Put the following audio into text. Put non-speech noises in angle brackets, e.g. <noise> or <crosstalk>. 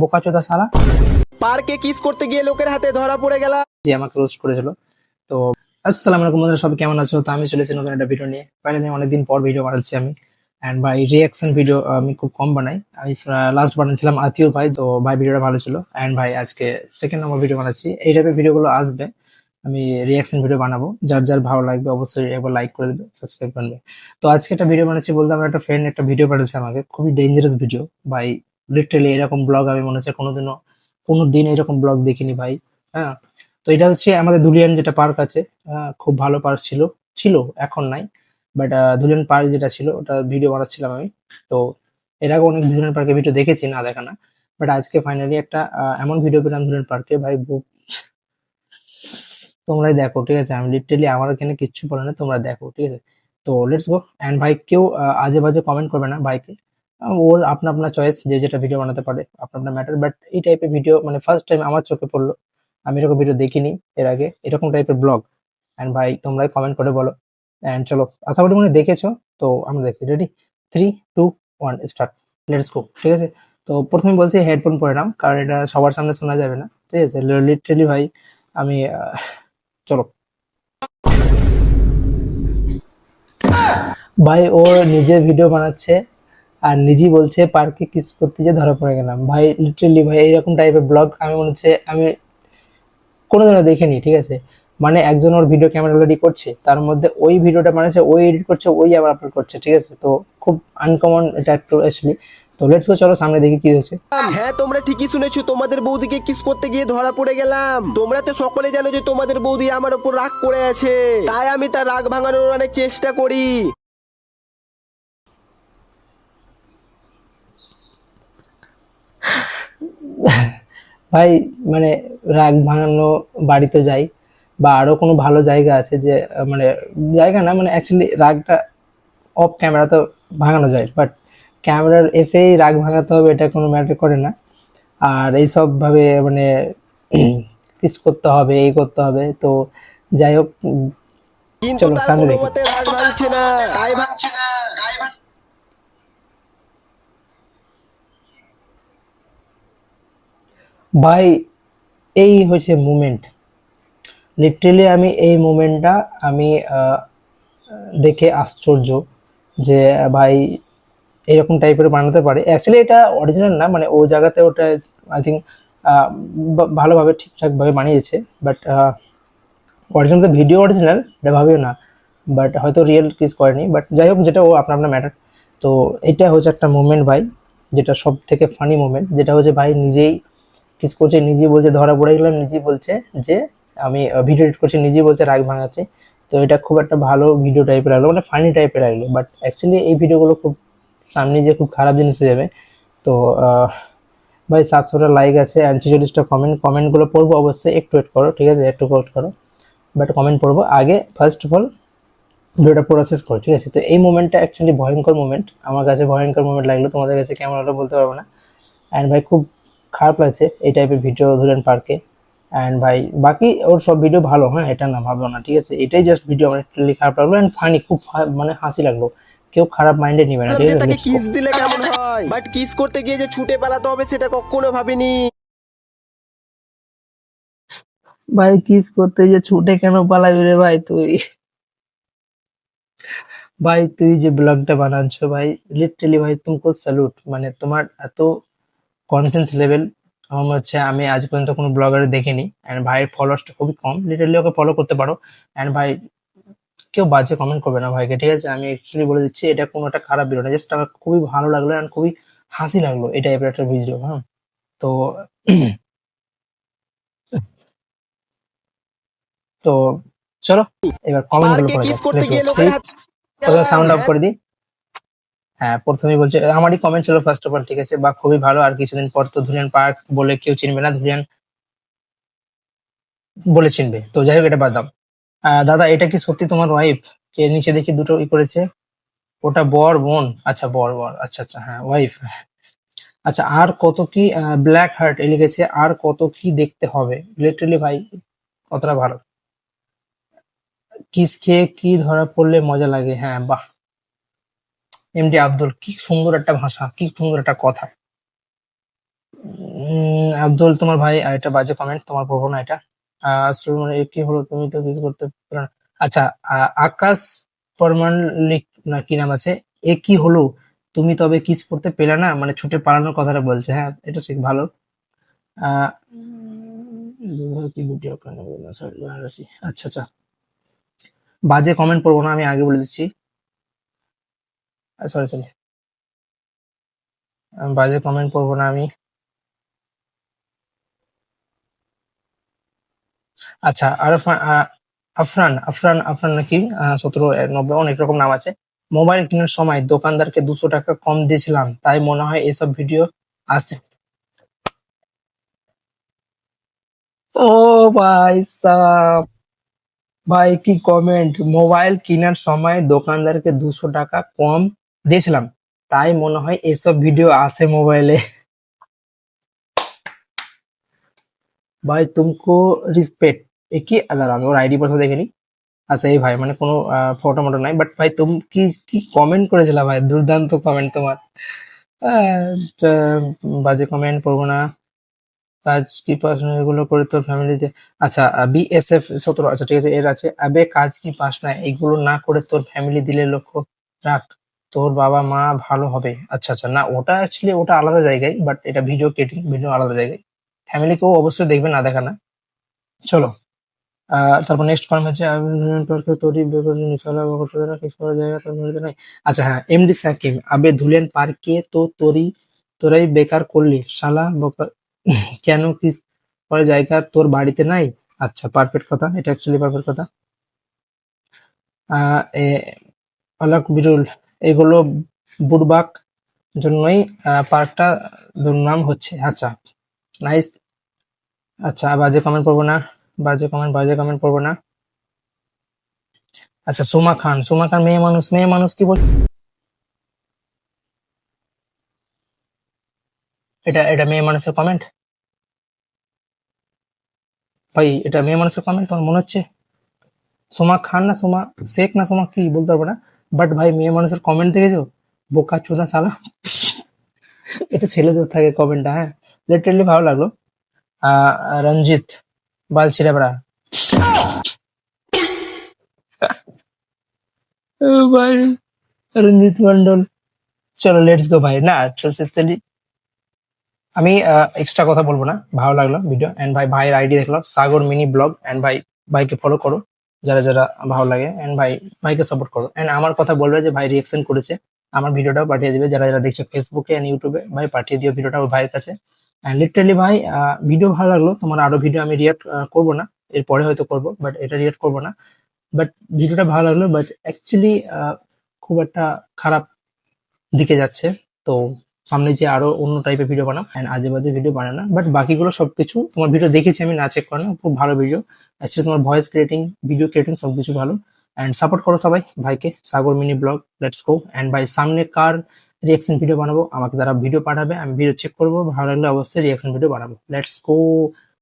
বোকা চোদা সালা পার্কে কিস করতে গিয়ে লোকের হাতে ধরা পড়ে গেলাম যে আমাকে রোস্ট করেছিল। তো আসসালামু আলাইকুম বন্ধুরা সবাই কেমন আছো? তো আমি চলেছি নতুন একটা ভিডিও নিয়ে। ফাইনালি অনেকদিন পর ভিডিও বানাচ্ছি আমি। অ্যান্ড ভাই রিয়াকশন ভিডিও আমি খুব কম বানাই। আমি লাস্ট বানিয়েছিলাম আতিউর ভাই তো ভাই ভিডিওটা ভালো ছিল। অ্যান্ড ভাই আজকে সেকেন্ড নম্বর ভিডিও বানাচ্ছি। এই টাইপের ভিডিওগুলো আসবে। আমি রিয়াকশন ভিডিও বানাবো। যার যার ভালো লাগবে অবশ্যই একবার লাইক করে দেবে সাবস্ক্রাইব করবে তো আজকে একটা ভিডিও বানাচ্ছি বলতে আমার একটা ফ্রেন্ড একটা ভিডিও পাঠিয়েছে আমাকে। খুবই ডেঞ্জারাস ভিডিও ভাই লিটারালি এরকম ব্লগ আমি মনে হচ্ছে কোনোদিনও কোনো দিন এরকম ব্লগ দেখিনি ভাই হ্যাঁ? তো এটা হচ্ছে আমাদের দুলিয়ান যেটা পার্ক আছে খুব ভালো পার্ক ছিল ছিল, এখন নাই বাট দুলিয়ান পার্ক যেটা ছিল, ওটা ভিডিও বানাচ্ছিলাম আমি। তো এর আগে অনেক দুলিয়ান পার্কে ভিডিও দেখেছি, না দেখা না বাট আজকে ফাইনালি একটা এমন ভিডিও পেলাম দুলিয়ান পার্কে ভাই, বু- তোমরাই দেখো, ঠিক আছে? আমি লিটারালি আমার এখানে কিচ্ছু বলে না, তোমরা দেখো, ঠিক আছে? তো লেটস গো অ্যান্ড ভাই কেউ আজে বাজে কমেন্ট করবে না ভাইকে ওর আপনা আপনার চয়েস যে যেটা ভিডিও বানাতে পারে, আপনা আপনার ম্যাটার বাট এই টাইপের ভিডিও মানে ফার্স্ট টাইম আমার চোখে পড়ল, আমি এরকম ভিডিও দেখিনি এর আগে, এরকম টাইপের ব্লগ অ্যান্ড ভাই, তোমরাই কমেন্ট করে বলো। অ্যান্ড চলো, আশা করি মনে দেখেছ, তো আমরা দেখি। Ready three two one start let's go ঠিক আছে? তো প্রথমে বলছি হেডফোন পরে নাম, কারণ এটা সবার সামনে শোনা যাবে না, ঠিক আছে? লিটারেলি ভাই, আমি চলো। ভাই ও নিজে ভিডিও বানাচ্ছে আর নিজেই বলছে পার্কে কিস করতে যে ধরা পড়ে গেলাম। ভাই লিটারেলি ভাই, এইরকম টাইপের ব্লগ আমি মনে হচ্ছে আমি কোনোদিনও দেখিনি, ঠিক আছে? মানে একজন ওর ভিডিও ক্যামেরা রেডি করছে, তার মধ্যে ওই ভিডিওটা বানাচ্ছে ওই এডিট করছে, ওই আবার আপলোড করছে, ঠিক আছে? তো খুব আনকমন এটা একটু অ্যাকচুয়ালি তো লেটস গো চলো সামনে দেখি কি হচ্ছে হ্যাঁ তোমরা ঠিকই শুনেছো, তোমাদের বৌদিকে কিস করতে গিয়ে ধরা পড়ে গেলাম। তোমরা তো সকলে জানো যে তোমাদের বৌদি আমার উপর রাগ করে আছে। তাই আমি তার রাগ ভাঙানোর অনেক চেষ্টা করি। ভাই মানে রাগ ভাঙানো বাড়িতে যাই বা আরও কোনো ভালো জায়গা আছে যে মানে জায়গা না মানে অ্যাকচুয়ালি রাগটা অফ ক্যামেরা তো ভাঙানো যায় বাট ক্যামেরার এসেই রাগ ভাঙাতে হবে এটা কোনো ম্যাটার করে না। আর এইসব ভাবে মানে <clears throat> কিস করতে হবে এই করতে হবে তো যাই হোক চলো, সামনে দেখি। মতে রাগ ভাঙছে না তাই ভাঙছে না ভাই, এই হয়েছে মুমেন্ট লিটারেলি আমি এই মুমেন্টটা আমি দেখে আশ্চর্য যে, ভাই, এরকম টাইপের বানাতে পারে। অ্যাকচুয়ালি এটা অরিজিনাল না মানে ও জায়গাতে ওটা আই থিঙ্ক ভালোভাবে ঠিকঠাকভাবে বানিয়েছে। বাট অরিজিনাল তো ভিডিও অরিজিনাল এটা ভাবিও না। বাট হয়তো রিয়েল কিস করেনি। বাট যাই হোক, যেটা ও আপনার আপনার ম্যাটার তো এটা হচ্ছে একটা মুভমেন্ট ভাই, যেটা সব থেকে ফানি মুভমেন্ট যেটা হচ্ছে ভাই, নিজেই কিস করছে, নিজেই বলছে, ধরা পড়ে গেলাম, নিজেই বলছে যে আমি ভিডিও এডিট করছি, নিজেই বলছে রাগ ভাঙাচ্ছে। তো এটা খুব একটা ভালো ভিডিও টাইপের লাগল মানে ফানি টাইপের লাগল বাট অ্যাকচুয়ালি এই ভিডিওগুলো খুব সামনে যে খুব খারাপ জিনিস হয়ে যাবে। তো ভাই, সাতশোটা লাইক আছে অ্যান্ড ছেচল্লিশটা কমেন্ট কমেন্টগুলো পড়ব অবশ্যই, একটু ওয়েট করো, ঠিক আছে? একটু ওয়েট করো। বাট কমেন্ট পড়ব। আগে ফার্স্ট অফ অল ভিডিওটা প্রসেস করো, ঠিক আছে? তো এই মোমেন্টটা অ্যাকচুয়ালি ভয়ঙ্কর মোমেন্ট আমার কাছে ভয়ঙ্কর মোমেন্ট লাগল, তোমাদের কাছে কেমন হলো বলতে পারব না। অ্যান্ড ভাই, খুব খারাপ লাগছে এই টাইপের ভিডিও ধরেন পার্কে। অ্যান্ড ভাই বাকি ওর সব ভিডিও ভালো হ্যাঁ এটা না ভাবো না ঠিক আছে? এটাই জাস্ট ভিডিও আমার একটু খারাপ লাগল অ্যান্ড ফানি খুব মানে হাসি লাগল। কেউ খারাপ মাইন্ডে নিবে না ঠিক আছে? তাকে কিস দিলে কেমন হয়? বাট কিস করতে গিয়ে যে ছুটে পালাতে হবে সেটা কখনো ভাবিনি। ভাই কিস করতে যে ছুটে কেন পালাবি রে ভাই তুই? ভাই তুই যে ব্লগটা বানাচ্ছ ভাই লিটারালি ভাই তুমকো স্যালুট মানে তোমার এত কনফিডেন্স লেভেল আমার মনে হচ্ছে আমি আজ পর্যন্ত কোনো ব্লগারে দেখিনি। অ্যান্ড ভাইয়ের ফলোয়ার্সটা খুবই কম। লিটারলি ওকে ফলো করতে পারো। অ্যান্ড ভাই কেউ বাজে কমেন্ট করবে না ভাইকে ঠিক আছে? আমি অ্যাকচুয়ালি বলে দিচ্ছি এটা কোনো একটা খারাপ ভিডিও না। জাস্ট আমার খুবই ভালো লাগল অ্যান্ড খুবই হাসি লাগল এই টাইপের একটা ভিডিও হ্যাঁ? তো <clears throat> তো চলো এবার কমেন্ট করতে গিয়ে যাক লোকের হাতে সাউন্ড অফ করে দিই। হ্যাঁ প্রথমেই বলছে, আমারই কমেন্ট ছিল ফার্স্ট অফ অল ঠিক আছে, বা খুবই ভালো, আর কিছুদিন পর তো ধুলিয়ান পার্ক বলে কেউ চিনবে না, ধুলিয়ান বলে চিনবে। তো যাই হোক, এটা বাদ দাও। দাদা, এটা কি সত্যি তোমার ওয়াইফ কে নিচে দেখি দুটো ই করেছে। ওটা বর, বোন? আচ্ছা বর বর আচ্ছা আচ্ছা হ্যাঁ ওয়াইফ আচ্ছা আর কত কি ব্ল্যাক হার্ট এ লিখেছে, আর কত কি দেখতে হবে? লিটারালি ভাই, কতটা ভালো। কিস খেয়ে কি ধরা পড়লে মজা লাগে? হ্যাঁ বাহ। এমডি আব্দুল, কি সুন্দর একটা ভাষা, কি সুন্দর একটা কথা। আব্দুল, তোমার ভাই এটা বাজে কমেন্ট তোমার পড়ব না এটা। মানে কি হলো? তুমি তো কিছু করতে না। আচ্ছা আকাশ পরমান না, কি নাম আছে? এ কি হলো? তুমি তবে কিস করতে পেলে না? মানে ছুটে পালানোর কথাটা বলছে। হ্যাঁ এটা ঠিক, ভালো। আচ্ছা আচ্ছা। বাজে কমেন্ট পড়ব না, আমি আগে বলে দিচ্ছি। সরি সরি বাজে কমেন্ট পড়ব না আমি। আচ্ছা আরফান আফরান আফরান আফরান নাকি? সতেরো নব্বই, অনেক রকম নাম আছে। মোবাইল কেনার সময় দোকানদারকে দুশো টাকা কম দিয়েছিলাম, তাই মনে হয় এসব ভিডিও আসে ও ভাই সাব। ভাই, কি কমেন্ট মোবাইল কেনার সময় দোকানদারকে দুশো টাকা কম দিয়েছিলাম। তাই মনে হয় এসব ভিডিও আসে মোবাইলে। ভাই, তুমকো রিসপেক্ট এ কি? আলাদা আমি ওর আইডি পাসওয়ার্ড দেখিনি আচ্ছা এই ভাই মানে কোনো ফটো মটো নাই। বাট ভাই, তুমি কি কি কমেন্ট করেছিলা ভাই? দুর্দান্ত কমেন্ট তোমার। বাজে কমেন্ট পড়ব না। কাজ কি পাস না এগুলো করে তোর ফ্যামিলিতে আচ্ছা বিএসএফ সতেরো আচ্ছা ঠিক আছে, এর আছে। আবে, কাজ কি পাস না এগুলো না করে তোর ফ্যামিলি দিলে লক্ষ্য রাখ। তোর বাবা মা ভালো হবে। আচ্ছা আচ্ছা না, ওটা অ্যাকচুয়ালি ওটা আলাদা জায়গায় বাট এটা ভিডিও কেটিং ভিডিও আলাদা জায়গায়। ফ্যামিলিকেও অবশ্যই দেখবে, না দেখা না। চলো তারপর নেক্সট কমেন্ট হচ্ছে তোর আচ্ছা হ্যাঁ এমডি সাকিব আবে ধুলেন পার্কে তো তোরই, তোরাই বেকার করলি, শালা কেন কি করার জায়গা তোর বাড়িতে নাই? আচ্ছা পারফেক্ট কথা, এটা অ্যাকচুয়ালি পারফেক্ট কথা। আলাক বিরুল এগুলো বুড়বাক জন্যই পার্কটা দুর্নাম হচ্ছে আচ্ছা নাইস আচ্ছা বাজে কমেন্ট পড়ব না, বাজে কমেন্ট বাজে কমেন্ট পড়ব না। আচ্ছা সুমা খান সুমা খান মেয়ে মানুষ মেয়ে মানুষ কি বল এটা এটা মেয়ে মানুষের কমেন্ট ভাই, এটা মেয়ে মানুষের কমেন্ট তোমার মনে হচ্ছে সোমা খান না সোমা শেখ না সোমা কি, বলতে পারব না। বাট ভাই, মেয়ে মানুষের কমেন্ট দেখেছ? বোকা চোদা সালা। এটা ছেলেদের থাকে কমেন্টটা হ্যাঁ। লিটারেলি ভালো লাগল। রঞ্জিত ও ভাই, রঞ্জিত মন্ডল চলো লেটস গো ভাই। না সত্যি আমি এক্সট্রা কথা বলব না। ভালো লাগল ভিডিও এন্ড ভাই, ভাইয়ের আইডি দেখলাম, সাগর মিনি ব্লগ এন্ড ভাই, ভাইকে ফলো করো। যারা যারা ভালো লাগে এন্ড ভাই ভাইকে সাপোর্ট করো। এন্ড আমার কথা বলবে যে ভাই রিয়েকশন করেছে, আমার ভিডিওটাও পাঠিয়ে দিবে। যারা যারা দেখছ ফেসবুকে এন্ড ইউটিউবে ভাই পাঠিয়ে দিও ভিডিওটা ওর ভাইয়ের কাছে। এন্ড লিটারালি ভাই ভিডিও ভালো লাগল, তোমার আরও ভিডিও আমি রিয়াক্ট করব না। এরপরে হয়তো করব বাট এটা রিয়াক্ট করব না। বাট ভিডিওটা ভালো লাগল বাট অ্যাকচুয়ালি খুব একটা খারাপ দিকে যাচ্ছে। তো সামনে যে আরও অন্য টাইপের ভিডিও বানাম অ্যান্ড আজে বাজে ভিডিও বানাও না বাট বাকিগুলো সবকিছু তোমার ভিডিও দেখেছি আমি, না চেক করে না খুব ভালো ভিডিও অ্যাকচুয়ালি তোমার ভয়েস ক্রিয়েটিং ভিডিও ক্রিয়েটিং সবকিছু ভালো। অ্যান্ড সাপোর্ট করো সবাই, ভাইকে, Sagar mini vlog let's go and ভাই সামনে কার রিয়াকশন ভিডিও বানাবো, আমাকে তারা ভিডিও পাঠাবে, আমি ভিডিও চেক করব, ভালো লাগলে অবশ্যই রিয়াকশন ভিডিও বানাবো। Let's go